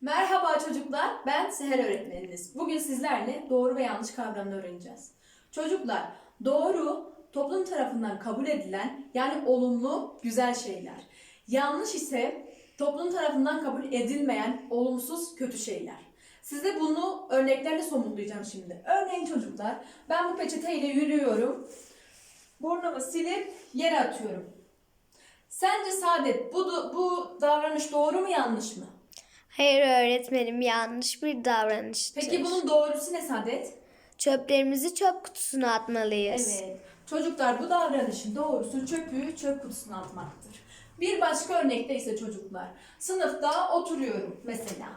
Merhaba çocuklar, ben Seher öğretmeniniz. Bugün sizlerle doğru ve yanlış kavramını öğreneceğiz. Çocuklar, doğru toplum tarafından kabul edilen yani olumlu, güzel şeyler. Yanlış ise toplum tarafından kabul edilmeyen olumsuz, kötü şeyler. Size bunu örneklerle somutlayacağım şimdi. Örneğin çocuklar, ben bu peçeteyle yürüyorum. Burnumu silip yere atıyorum. Sence Saadet bu, bu davranış doğru mu yanlış mı? Hayır öğretmenim yanlış bir davranıştır. Peki bunun doğrusu ne Saadet? Çöplerimizi çöp kutusuna atmalıyız. Evet. Çocuklar bu davranışın doğrusu çöpü çöp kutusuna atmaktır. Bir başka örnekte ise çocuklar. Sınıfta oturuyorum mesela.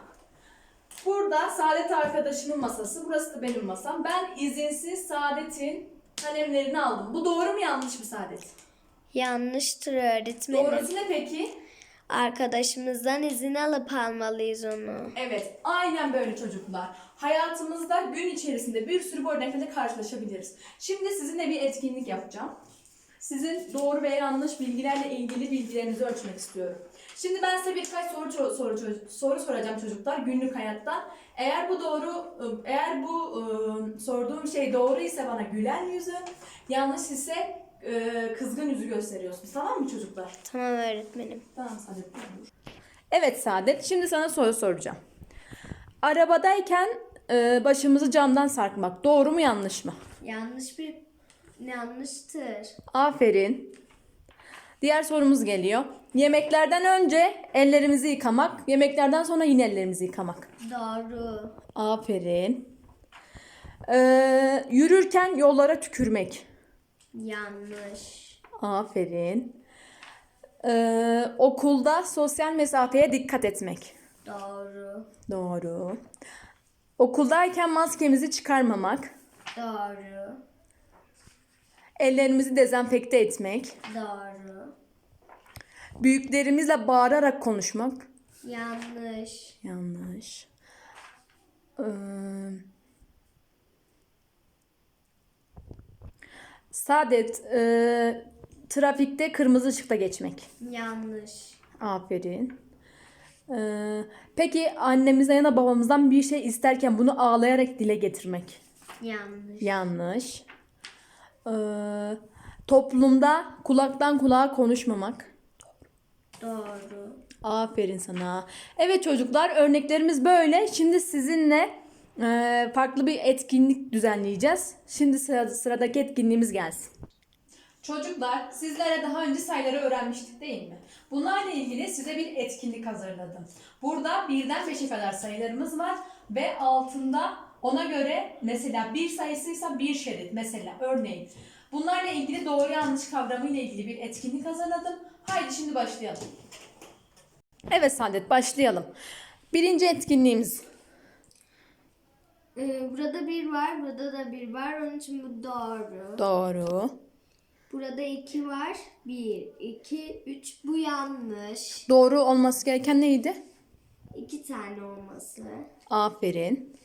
Burada Saadet arkadaşımın masası, burası da benim masam. Ben izinsiz Saadet'in kalemlerini aldım. Bu doğru mu yanlış mı Saadet? Yanlıştır öğretmenim. Doğrusu ne peki? Arkadaşımızdan izin alıp almalıyız onu. Evet, aynen böyle çocuklar. Hayatımızda gün içerisinde bir sürü bu örneklerle karşılaşabiliriz. Şimdi sizinle bir etkinlik yapacağım. Sizin doğru ve yanlış bilgilerle ilgili bilgilerinizi ölçmek istiyorum. Şimdi ben size birkaç soru soru soru soracağım çocuklar günlük hayattan. Eğer bu doğru eğer bu ıı, sorduğum şey doğru ise bana gülen yüzü, yanlış ise ıı, kızgın yüzü gösteriyorsunuz. Tamam mı çocuklar? Tamam öğretmenim. Tamam Saadet. Evet Saadet. Şimdi sana soru soracağım. Arabadayken e, başımızı camdan sarkmak doğru mu yanlış mı? Yanlış bir yanlıştır. Aferin. Diğer sorumuz geliyor. Yemeklerden önce ellerimizi yıkamak, yemeklerden sonra yine ellerimizi yıkamak. Doğru. Aferin. Ee, yürürken yollara tükürmek. Yanlış. Aferin. Ee, okulda sosyal mesafeye dikkat etmek. Doğru. Doğru. Okuldayken maskemizi çıkarmamak, Doğru. ellerimizi dezenfekte etmek, Doğru. büyüklerimizle bağırarak konuşmak. Yanlış. Yanlış. Ee, Saadet, e, trafikte kırmızı ışıkta geçmek. Yanlış. Aferin. Ee, peki annemizden ya da babamızdan bir şey isterken bunu ağlayarak dile getirmek. Yanlış. Yanlış. Ee, toplumda kulaktan kulağa konuşmamak. Doğru. Aferin sana. Evet çocuklar örneklerimiz böyle. Şimdi sizinle e, farklı bir etkinlik düzenleyeceğiz. Şimdi sıra, sıradaki etkinliğimiz gelsin. Çocuklar sizlere daha önce sayıları öğrenmiştik değil mi? Bunlarla ilgili size bir etkinlik hazırladım. Burada birden beşe kadar sayılarımız var ve altında ona göre mesela bir sayısıysa bir şerit mesela örneğin. Bunlarla ilgili doğru yanlış kavramı ile ilgili bir etkinlik hazırladım. Haydi şimdi başlayalım. Evet Saadet başlayalım. Birinci etkinliğimiz. Ee, burada bir var, burada da bir var. Onun için bu doğru. Doğru. Burada iki var. Bir, iki, üç. Bu yanlış. Doğru olması gereken neydi? İki tane olması. Aferin.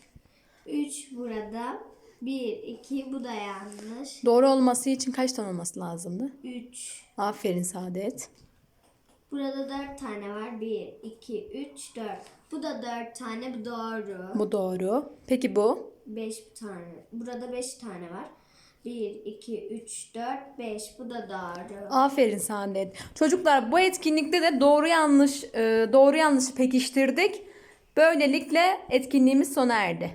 Üç burada. Bir, iki. Bu da yanlış. Doğru olması için kaç tane olması lazımdı? Üç. Aferin Saadet. Burada dört tane var. Bir, iki, üç, dört. Bu da dört tane. Bu doğru. Bu doğru. Peki bu? Beş tane. Burada beş tane var. Bir, iki, üç, dört, beş. Bu da doğru. Aferin Saadet. Çocuklar bu etkinlikte de doğru yanlış e, doğru yanlışı pekiştirdik. Böylelikle etkinliğimiz sona erdi.